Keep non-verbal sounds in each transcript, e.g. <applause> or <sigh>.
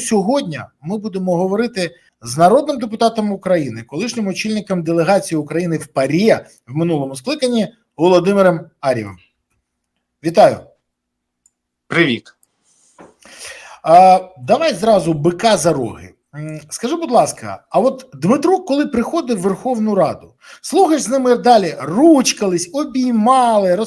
Сьогодні ми будемо говорити з народним депутатом України, колишнім очільником делегації України в ПАРІ в минулому скликанні Володимиром Арєвим. Вітаю. Привіт. А, давай зразу бика за роги. Скажи, будь ласка, а от Дмитро, коли приходив в Верховну Раду, слухаєш з ними далі, ручкались, обіймали,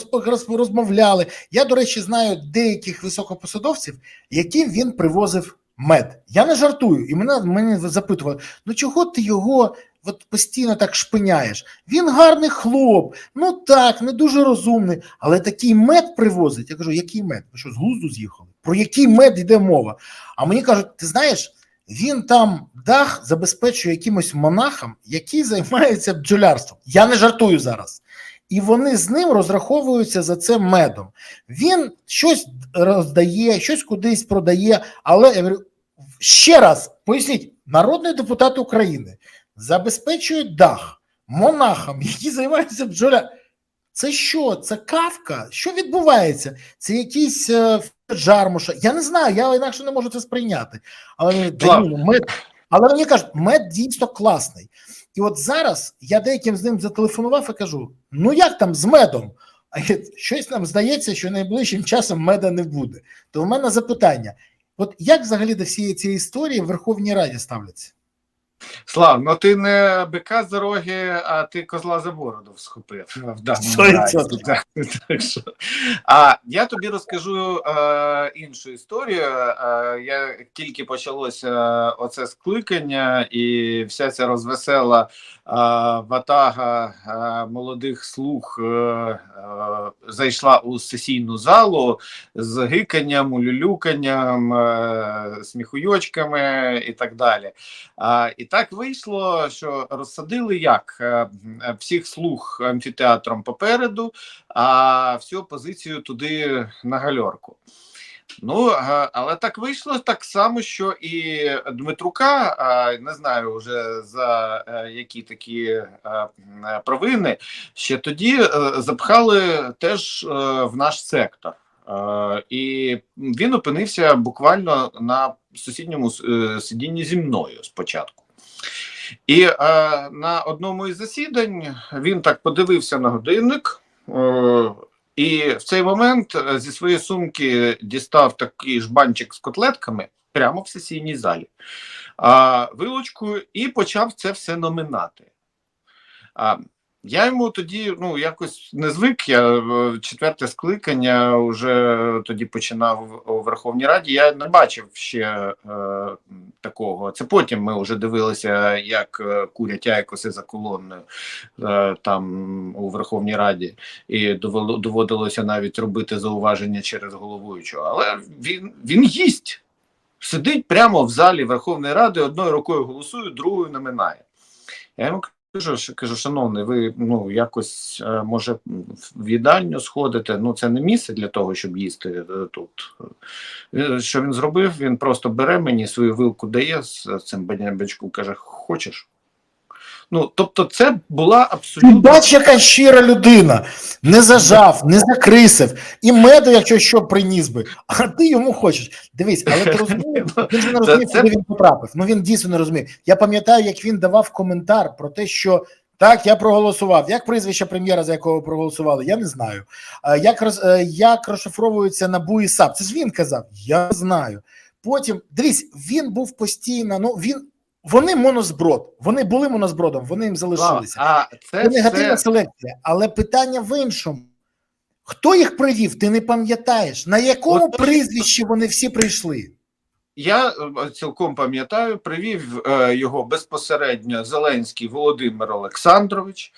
розмовляли. Я, до речі, знаю деяких високопосадовців, яким він привозив мед. Я не жартую, і мене, мене запитували: ну чого ти його от постійно так шпиняєш? Він гарний хлоп, ну так, не дуже розумний, але такий мед привозить. Я кажу, який мед? Ви що, з глузду з'їхали? Про який мед йде мова? А мені кажуть, ти знаєш, він там дах забезпечує якимось монахам, які займаються бджолярством. Я не жартую зараз. І вони з ним розраховуються за це медом. Він щось роздає, щось кудись продає. Але я говорю, ще раз поясніть, народний депутат України забезпечують дах монахам, які займаються бджоля. Це що? Це кавка? Що відбувається? Це якийсь е, жармуша. Я не знаю, я інакше не можу це сприйняти. Але, Данило, мед, але мені кажуть, мед дійсно класний. І от зараз я деяким з ним зателефонував і кажу: ну як там з медом? А щось нам здається, що найближчим часом меда не буде. То в мене запитання: от як взагалі до всієї цієї історії в Верховній Раді ставляться? Слав, ну ти не бика за роги, а ти козла за бороду схопив. В даному разі. Так, так що. А я тобі розкажу е, іншу історію. Е, я тільки почалося оце скликання, і вся ця розвесела е, ватага е, молодих слуг е, е, зайшла у сесійну залу з гиканням, улюлюканням, е, сміхуйочками і так далі. А, і так вийшло, що розсадили як Е, всіх слуг амфітеатром попереду, а всю опозицію туди на гальорку. Ну, е, але так вийшло так само, що і Дмитрука, не знаю вже за е, які такі провини, ще тоді запхали теж в наш сектор. І він опинився буквально на сусідньому сидінні зі мною спочатку. І е, на одному із засідань він так подивився на годинник. Е, і в цей момент е, зі своєї сумки дістав такий жбанчик з котлетками прямо в сесійній залі, а, вилучкою, і почав це все номинати. А, я йому тоді ну якось не звик. Я е, четверте скликання вже тоді починав у Верховній Раді. Я не бачив ще е, такого. Це потім ми вже дивилися, як е, курять яйкоси за колонною е, там у Верховній Раді, і доводилося навіть робити зауваження через головуючого. Але він, він їсть. Сидить прямо в залі Верховної Ради, одною рукою голосує, другою наминає. Я йому кажу, кажу, шановний, ви ну якось е, може в їдальню сходите. Ну це не місце для того, щоб їсти е, тут. Е, Що він зробив? Він просто бере мені свою вилку дає з цим банябечком, каже: Хочеш? Ну, тобто, це була Ти абсолютно бач, яка щира людина, не зажав, не закрисив, і меду, якщо що, приніс би, а ти йому хочеш. Дивись, але ти розумієш, <laughs> він же не розумів, куди він потрапив. Ну він дійсно не розумів. Я пам'ятаю, як він давав коментар про те, що так, я проголосував. Як прізвище прем'єра, за якого проголосували, я не знаю. Як роз, е, як розшифровується НАБУ і САП? Це ж він казав, я знаю. Потім дивись, він був постійно. Ну він вони монозброд. Вони були монозбродом, вони їм залишилися. А це Це негативна селекція, але питання в іншому. Хто їх привів, ти не пам'ятаєш, на якому От- прізвищі вони всі прийшли? Я е, цілком пам'ятаю, привів е, його безпосередньо Зеленський Володимир Олександрович,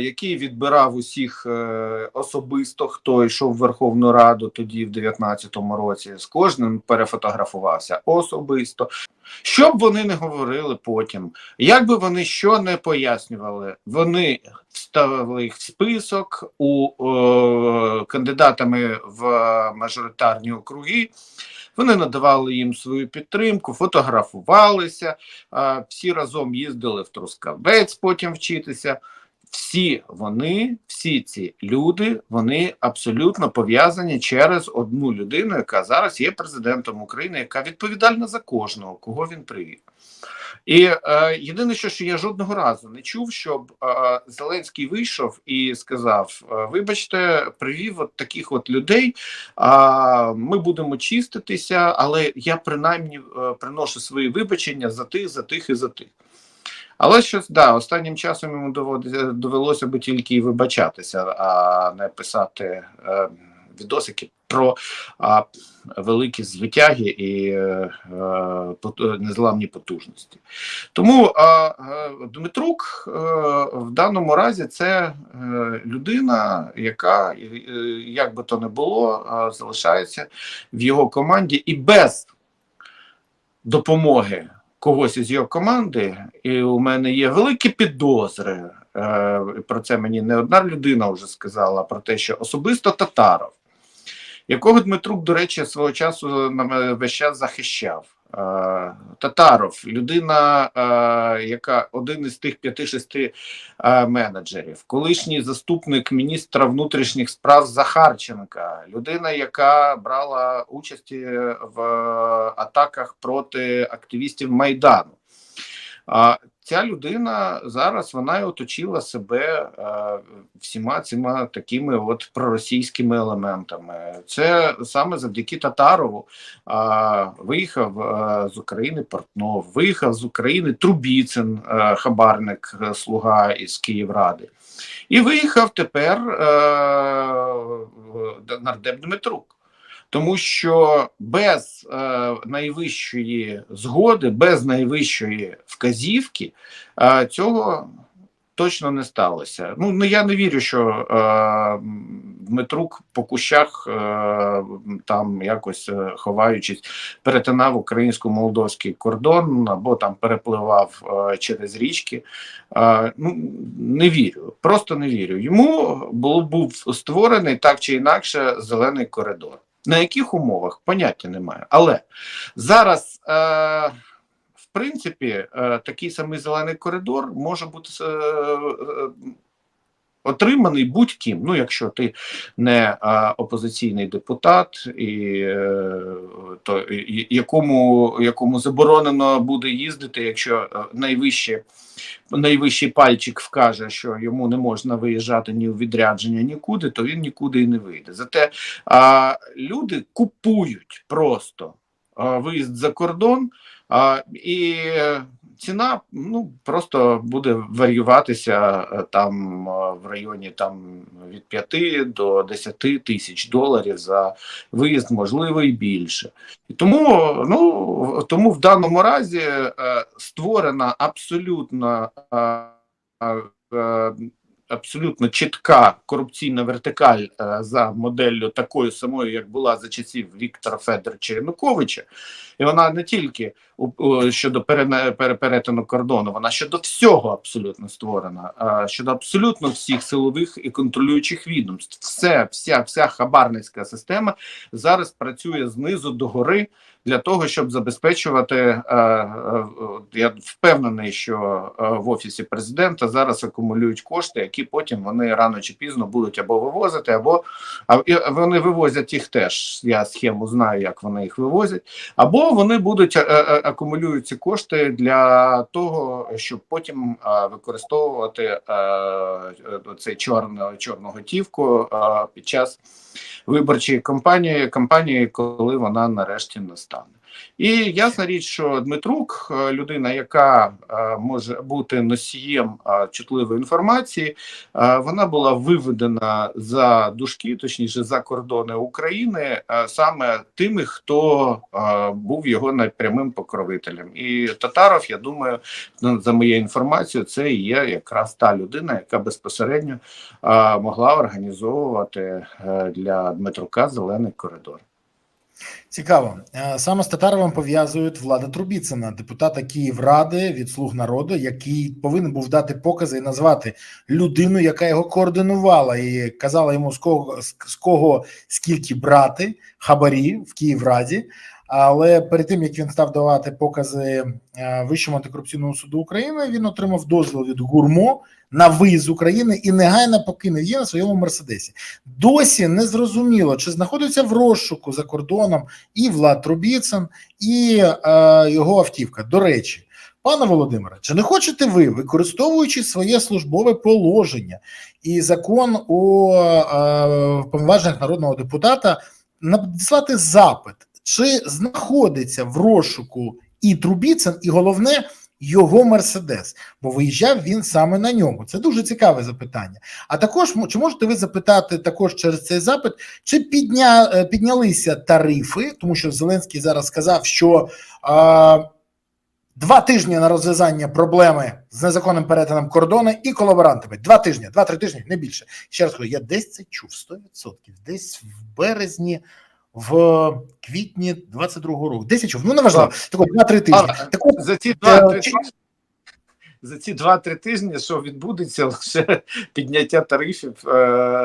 який відбирав усіх е, особисто, хто йшов в Верховну Раду тоді, в 19-му році. З кожним перефотографувався особисто. Що б вони не говорили потім, як би вони що не пояснювали, вони вставили їх в список у е, кандидатами в мажоритарні округи. Вони надавали їм свою підтримку, фотографувалися, а, всі разом їздили в Трускавець потім вчитися. Всі вони, всі ці люди, вони абсолютно пов'язані через одну людину, яка зараз є президентом України, яка відповідальна за кожного, кого він привів. І е, єдине, що, що я жодного разу не чув, щоб е, Зеленський вийшов і сказав: е, Вибачте, привів от таких от людей. А ми будемо чиститися, але я принаймні е, приношу свої вибачення за тих, за тих і за тих. Але щось да, останнім часом йому довелося би тільки вибачатися, а не писати е, відосики про а, великі звитяги і е, е, незламні потужності. Тому е, Дмитрук е, в даному разі це е, людина, яка, е, е, як би то не було, е, залишається в його команді і без допомоги когось із його команди, і у мене є великі підозри. е, Про це мені не одна людина вже сказала про те, що особисто Татаров, якого Дмитрук, до речі, свого часу весь час захищав. Е, Татаров, людина, е, яка один із тих п'яти-шести е, менеджерів, колишній заступник міністра внутрішніх справ Захарченка, людина, яка брала участь в атаках проти активістів Майдану. Ця людина зараз вона й оточила себе е, всіма цими такими от проросійськими елементами. Це саме завдяки Татарову виїхав е, з України Портнов, виїхав з України Трубіцин, е, хабарник, слуга із Київради. І виїхав тепер нардеп Дмитрук. Тому що без е, найвищої згоди, без найвищої вказівки е, цього точно не сталося. Ну не я не вірю, що е, Дмитрук по кущах е, там якось е, ховаючись, перетинав українсько-молдовський кордон або там перепливав е, через річки. Е, ну не вірю, просто не вірю. Йому було був створений так чи інакше зелений коридор. На яких умовах поняття немає. Але зараз, е, в принципі, е, такий самий зелений коридор може бути е, е, отриманий будь-ким. Ну, якщо ти не е, опозиційний депутат, і е, то і- якому, якому заборонено буде їздити, якщо е, найвище. Найвищий пальчик вкаже, що йому не можна виїжджати ні у відрядження, нікуди, то він нікуди і не вийде. Зате а, люди купують просто а, виїзд за кордон, а, і ціна ну просто буде варіюватися е, там е, в районі там від 5 до 10 тисяч доларів за виїзд, можливо, і більше. І тому, ну тому в даному разі е, створена абсолютно. Абсолютно чітка корупційна вертикаль за моделлю такою самою, як була за часів Віктора Федоровича Януковича, і вона не тільки щодо перетину кордону, вона щодо всього абсолютно створена, щодо абсолютно всіх силових і контролюючих відомств. Все, вся, вся хабарницька система зараз працює знизу до гори для того, щоб забезпечувати. е, е, я впевнений, що е, в офісі президента зараз акумулюють кошти, які потім вони рано чи пізно будуть або вивозити, або вони вивозять їх теж. Я схему знаю, як вони їх вивозять, або вони будуть акумулюють ці кошти для того, щоб потім е, використовувати е, цей чорно, чорну готівку е, під час виборчої кампанії, кампанії, коли вона нарешті настане. І ясна річ, що Дмитрук, е, людина, яка е, може бути носієм е, чутливої інформації, вона була виведена за дужки, точніше за кордони України, саме тими, хто був його найпрямим покровителем. І Татаров, я думаю, ну, за моєю інформацією, це є якраз та людина, яка безпосередньо могла організовувати для Дмитрука зелений коридор. Цікаво. Е, Саме з Татаровим пов'язують Влада Трубіцина, депутата Київради від слуг народу, який повинен був дати покази і назвати людину, яка його координувала, і казала йому з кого з з кого скільки брати хабарі в Київраді. Але перед тим як він став давати покази е, Вищому антикорупційному суду України, він отримав дозвіл від гурмо на виїзд з України і негайно покинув її на своєму мерседесі. Досі не зрозуміло, чи знаходиться в розшуку за кордоном і Влад Трубіцин, і е, його автівка. До речі, пане Володимире, чи не хочете ви, використовуючи своє службове положення і закон у е, повноваженнях народного депутата, надіслати запит, чи знаходиться в розшуку і Трубіцин, і головне. Його мерседес, бо виїжджав він саме на ньому. Це дуже цікаве запитання. А також чи можете ви запитати також через цей запит, чи підня, е, піднялися тарифи, тому що Зеленський зараз сказав, що е, два тижні на розв'язання проблеми з незаконним перетином кордону і колаборантами. Два тижні, два-три тижні, не більше. Ще раз кажу, я десь це чув 100%, десь в березні. В квітні 22-го року. Десь я чув, ну неважливо. Так от, два-три тижні. А, Так от, За ці Е, два-три чи- тижні. За ці два-три тижні, що відбудеться <laughs> лише підняття тарифів. е,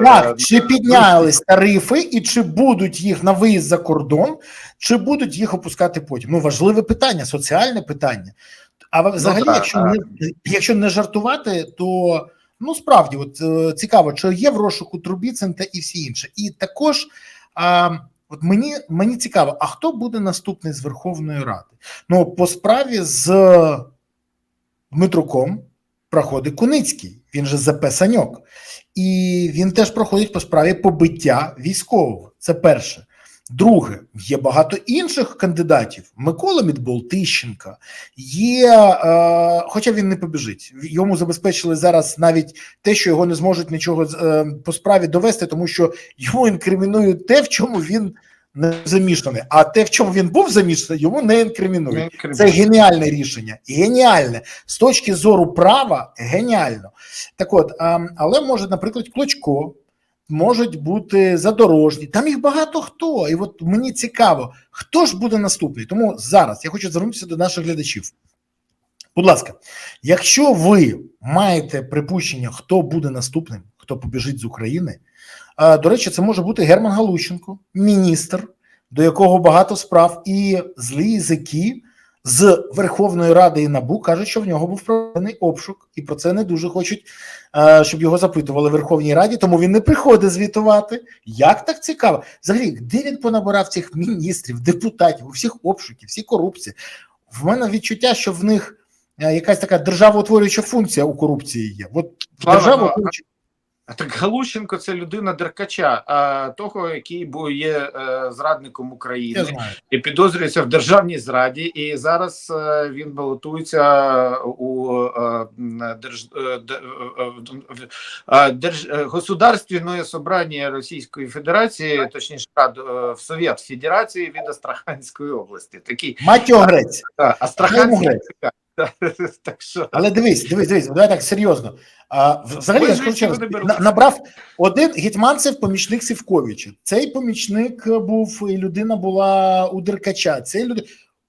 Так, чи піднялись тарифи, і чи будуть їх на виїзд за кордон, чи будуть їх опускати потім? Ну важливе питання, соціальне питання. А ви- взагалі, так, якщо а- не якщо не жартувати, то ну справді, от е, цікаво, чи є в розшуку Трубіцин та і всі інші. І також а, от мені, мені цікаво, а хто буде наступний з Верховної Ради? Ну, по справі з Дмитруком проходить Куницький, він же ЗП Саньок. І він теж проходить по справі побиття військового. Це перше. Друге, є багато інших кандидатів. Микола Мідбол Тищенка є, е, хоча він не побіжить. Йому забезпечили зараз навіть те, що його не зможуть нічого е, по справі довести, тому що йому інкримінують те, в чому він не замішаний. А те, в чому він був замішаний, йому не інкримінують. Це геніальне рішення. Геніальне. З точки зору права, геніально. Так от, а, але може, наприклад, Клочко, можуть бути задорожні. Там їх багато хто. І от мені цікаво, хто ж буде наступний. Тому зараз я хочу звернутися до наших глядачів. Будь ласка, якщо ви маєте припущення, хто буде наступним, хто побіжить з України, до речі, це може бути Герман Галущенко, міністр, до якого багато справ, і злі язики з Верховної Ради і НАБУ кажуть, що в нього був проведений обшук, і про це не дуже хочуть, е, щоб його запитували в Верховній Раді, тому він не приходить звітувати. Як так цікаво? Взагалі, де він понабирав цих міністрів, депутатів, у всіх обшуків, всі корупції? В мене відчуття, що в них е, якась така державоутворююча функція у корупції є. От Слава, державоутворююча А так Галущенко це людина деркача, а того, який є е, зрадником України і підозрюється в державній зраді. І зараз е, він балотується у е, держ, де- держ, Государственне собрання Російської Федерації, точніше Рад, е, в Совєт Федерації від Астраханської області. Такий Мать його Астраханський. <laughs> Так що Але дивись, дивись, дивись, давай так серйозно. А, взагалі, я скажу набрав один гетьманцев помічник Сівковича. Цей помічник був, і людина була у Деркача. Цей люди.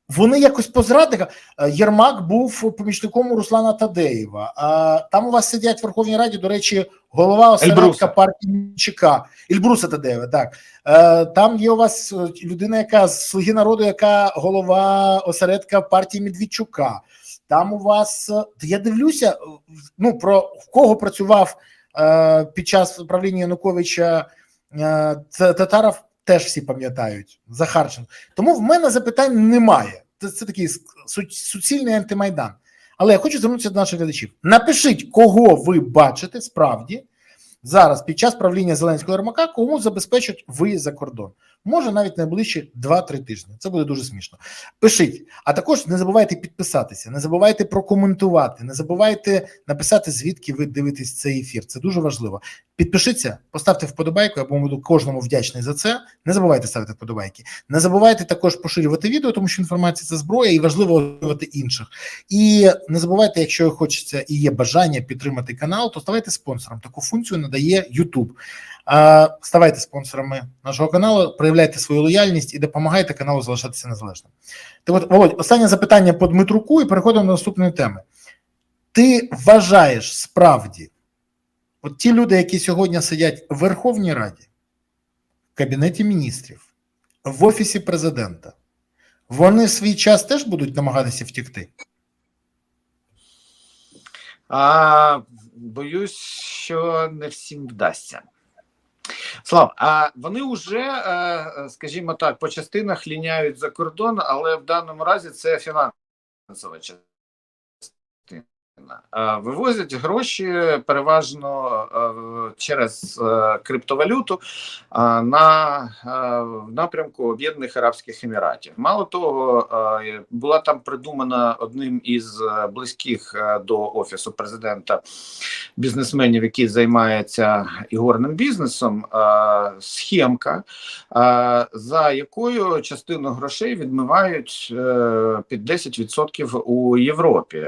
Вони якось по зрадниках. Е, Єрмак був помічником у Руслана Тадеєва. А там у вас сидять в Верховній Раді, до речі, голова осередка партії Мінчика. Ільбруса Тадеєва, так. Е, Там є у вас е, людина, яка з Слуги народу, яка голова осередка партії Медведчука. Там у вас е, я дивлюся, е, ну про кого працював е, під час правління Януковича е, Татаров теж всі пам'ятають Захарченко. Тому в мене запитань немає. Це, це такий суцільний антимайдан. Але я хочу звернутися до наших глядачів. Напишіть, кого ви бачите справді зараз під час правління Зеленського Єрмака, кому забезпечать виїзд за кордон. Може навіть найближчі 2-3 тижні. Це буде дуже смішно. Пишіть, а також не забувайте підписатися, не забувайте прокоментувати, не забувайте написати, звідки ви дивитесь цей ефір. Це дуже важливо. Підпишіться, поставте вподобайку, я буду кожному вдячний за це. Не забувайте ставити вподобайки. Не забувайте також поширювати відео, тому що інформація це зброя, і важливо озброювати інших. І не забувайте, якщо хочеться і є бажання підтримати канал, то ставайте спонсором. Таку функцію надає YouTube. А, Ставайте спонсорами нашого каналу, проявляйте свою лояльність і допомагайте каналу залишатися незалежним. От, Володь, останнє запитання по Дмитруку, і переходимо до наступної теми. Ти вважаєш справді, от ті люди, які сьогодні сидять в Верховній Раді, в Кабінеті міністрів, в Офісі президента, вони в свій час теж будуть намагатися втікти? А, боюсь, що не всім вдасться. Слав, а вони вже, е, скажімо так, по частинах ліняють за кордон, але в даному разі це фінансова частина. Е, Вивозять гроші переважно е, через е, криптовалюту на напрямку Об'єднаних Арабських Еміратів. Мало того, була там придумана одним із близьких до офісу президента бізнесменів, які займаються ігорним бізнесом, схемка, за якою частину грошей відмивають під 10% у Європі.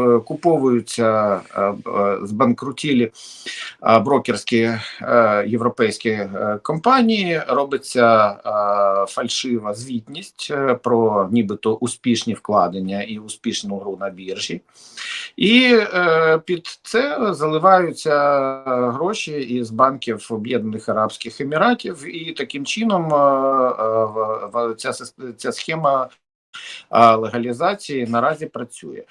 Е, Куповуються е, е, збанкрутілі брокерські європейські компанії, робиться фальшива звітність про нібито успішні вкладення і успішну гру на біржі. І під це заливаються гроші із банків Об'єднаних Арабських Еміратів, і таким чином ця, ця схема. Легалізації наразі працює.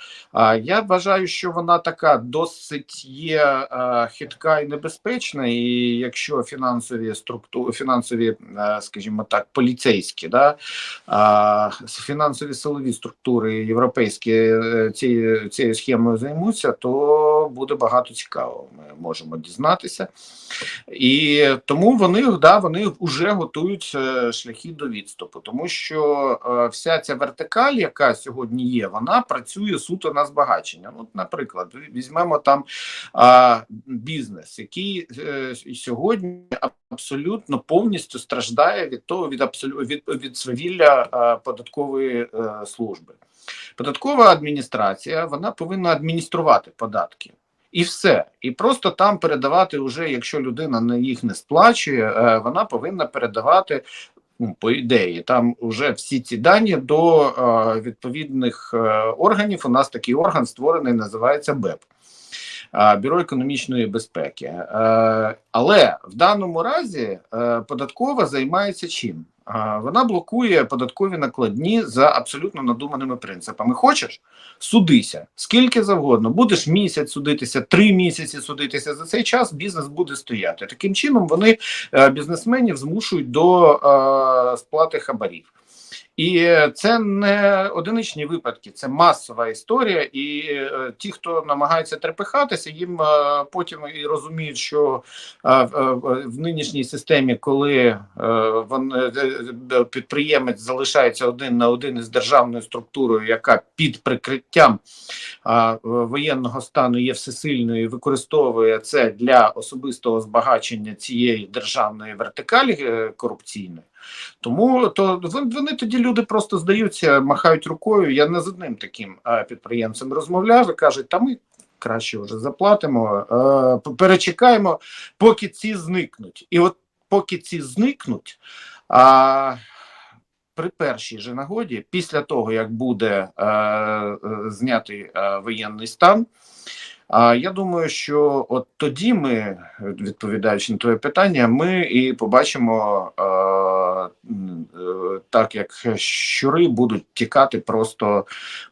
Я вважаю, що вона така досить є хитка і небезпечна. І якщо фінансові структури, фінансові, скажімо так, поліцейські, да, фінансові силові структури європейські е, цією, цією схемою займуться, то буде багато цікавого. Ми можемо дізнатися. І тому вони да, вони вже готують е, шляхи до відступу, тому що е, вся ця вертикаль, яка сьогодні є, вона працює суто на збагачення. От, наприклад, візьмемо там а, бізнес, який е, сьогодні абсолютно повністю страждає від того від абсолю від, від свавілля податкової служби. Податкова адміністрація вона повинна адмініструвати податки. І все, і просто там передавати, вже якщо людина на їх не сплачує, е, вона повинна передавати. Ну, по ідеї, там вже всі ці дані до е, відповідних е, органів. У нас такий орган створений, називається БЕП. Бюро економічної безпеки. Але в даному разі податкова займається чим? Вона блокує податкові накладні за абсолютно надуманими принципами. Хочеш судися скільки завгодно. Будеш місяць судитися, три місяці судитися. За цей час бізнес буде стояти. Таким чином вони е, бізнесменів змушують до е, сплати хабарів. І е, це не одиничні випадки, це масова історія. І е, ті, хто намагається трепихатися, їм е, потім і розуміють, що е, е, в нинішній системі, коли е, вон, е, е, підприємець залишається один на один із державною структурою, яка під прикриттям а, воєнного стану є всесильною і використовує це для особистого збагачення цієї державної вертикалі е, корупційної. Тому то вони тоді люди просто здаються, махають рукою. Я не з одним таким підприємцем розмовляв і кажуть, та ми краще вже заплатимо, е, перечекаємо, поки ці зникнуть. І от поки ці зникнуть, а, при першій же нагоді, після того як буде е, е, знятий воєнний стан. А я думаю, що от тоді ми, відповідаючи на твоє питання, ми і побачимо так, як щури будуть тікати просто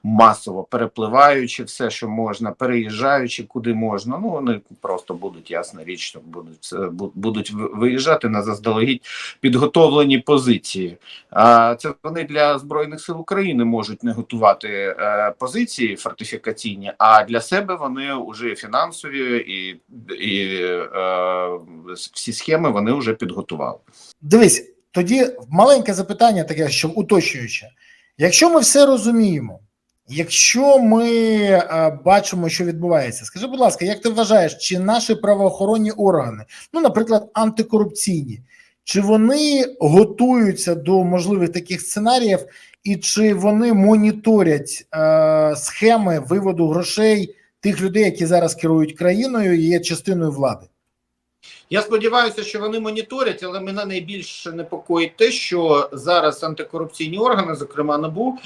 масово, перепливаючи все, що можна, переїжджаючи куди можна. Ну вони просто будуть ясна річ, що будуть будуть виїжджати на заздалегідь підготовлені позиції. А це вони для збройних сил України можуть не готувати е, позиції фортифікаційні, а для себе вони вже фінансові і, і е, всі схеми вони вже підготували. Дивись, тоді маленьке запитання, таке, що уточнююче. Якщо ми все розуміємо, якщо ми е, бачимо, що відбувається, скажи, будь ласка, як ти вважаєш, чи наші правоохоронні органи, ну, наприклад, антикорупційні, чи вони готуються до можливих таких сценаріїв, і чи вони моніторять е, схеми виводу грошей тих людей, які зараз керують країною і є частиною влади? Я сподіваюся, що вони моніторять, але мене найбільше непокоїть те, що зараз антикорупційні органи, зокрема НАБУ,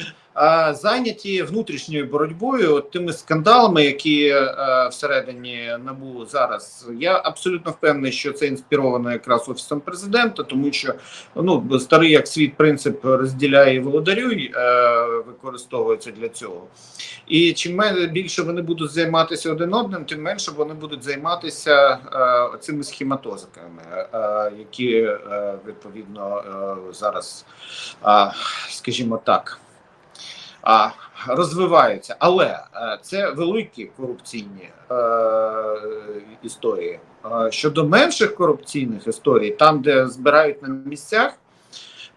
зайняті внутрішньою боротьбою, от тими скандалами, які е, всередині набу зараз. Я абсолютно впевнений, що це інспіровано якраз офісом президента, тому що ну старий як світ принцип розділяє і володарюй е, використовується для цього. І чим більше вони будуть займатися один одним, тим менше вони будуть займатися е, цими схематозиками, які відповідно зараз, скажімо так, а, розвиваються. Але е, це великі корупційні е, історії. Е, щодо менших корупційних історій, там, де збирають на місцях.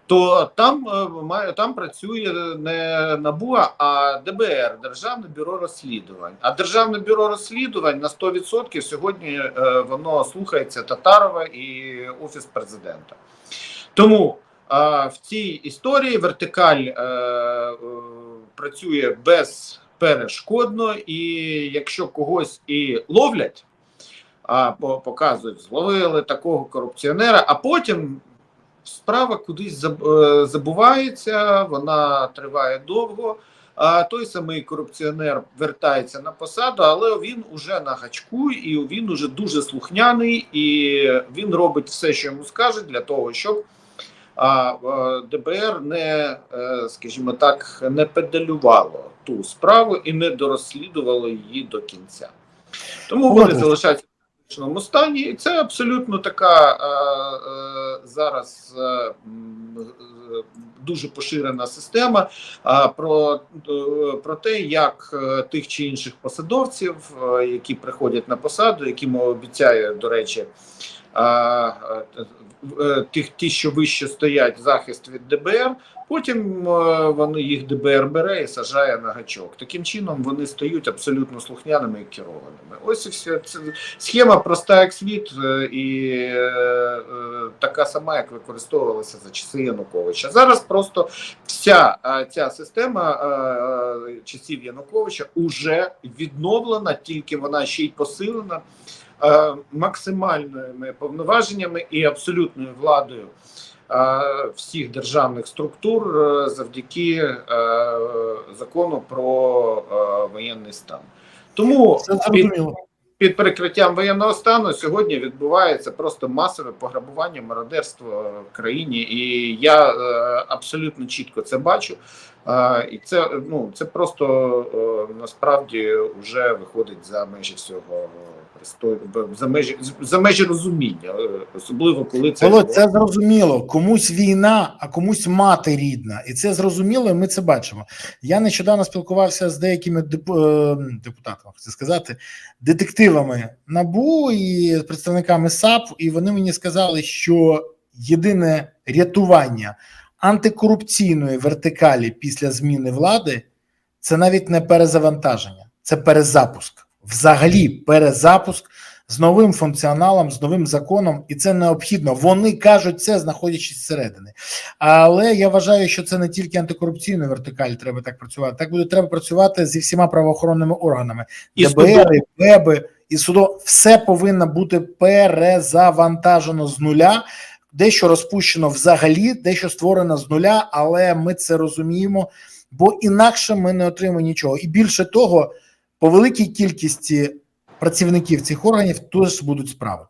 То там е, там працює не НАБУ, а ДБР Державне бюро розслідувань. А Державне бюро розслідувань на 100% сьогодні воно слухається Татарова і офіс президента. Тому в цій історії вертикаль працює безперешкодно, і якщо когось і ловлять, а показують, зловили такого корупціонера, а потім справа кудись е, забувається, вона триває довго. А той самий корупціонер вертається на посаду, але він уже на гачку, і він уже дуже слухняний, і він робить все, що йому скажуть, для того, щоб а, е, ДБР не, е, скажімо так, не педалювало ту справу і не дорозслідувало її до кінця. Тому вони залишаються в критичному стані, і це абсолютно така е, зараз дуже поширена система про, про те, як тих чи інших посадовців, які приходять на посаду, яким обіцяє, до речі, тих, ті, що вище стоять захист від ДБР, потім е, вони їх ДБР бере і сажає на гачок. Таким чином вони стають абсолютно слухняними і керованими. Ось і все. Це схема проста як світ, е, і е, е, така сама, як використовувалася за часи Януковича. Зараз просто вся е, ця система е, е, часів Януковича уже відновлена, тільки вона ще й посилена е, максимальними повноваженнями і абсолютною владою е, всіх державних структур е, завдяки е, закону про е, воєнний стан. Тому Це зрозуміло. Під прикриттям воєнного стану сьогодні відбувається просто масове пограбування, мародерство в країні, і я е, абсолютно чітко це бачу. Е, і це ну це просто е, насправді вже виходить за межі всього за межі за межі розуміння, особливо коли це Володь, це зрозуміло. Комусь війна, а комусь мати рідна, і це зрозуміло. і Ми це бачимо. Я нещодавно спілкувався з деякими депутатами, хочу сказати, детективами набу і представниками САП, і вони мені сказали, що єдине рятування антикорупційної вертикалі після зміни влади це навіть не перезавантаження, це перезапуск. Взагалі, перезапуск з новим функціоналом, з новим законом, і це необхідно. Вони кажуть це, знаходячись зсередини. Але я вважаю, що це не тільки антикорупційна вертикаль, треба так працювати. Так буде треба працювати зі всіма правоохоронними органами, ДБР, і БЕБи, і судо. Все повинно бути перезавантажено з нуля. Дещо розпущено взагалі, дещо створено з нуля, але ми це розуміємо, бо інакше ми не отримаємо нічого. І більше того, по великій кількості працівників цих органів теж будуть справи.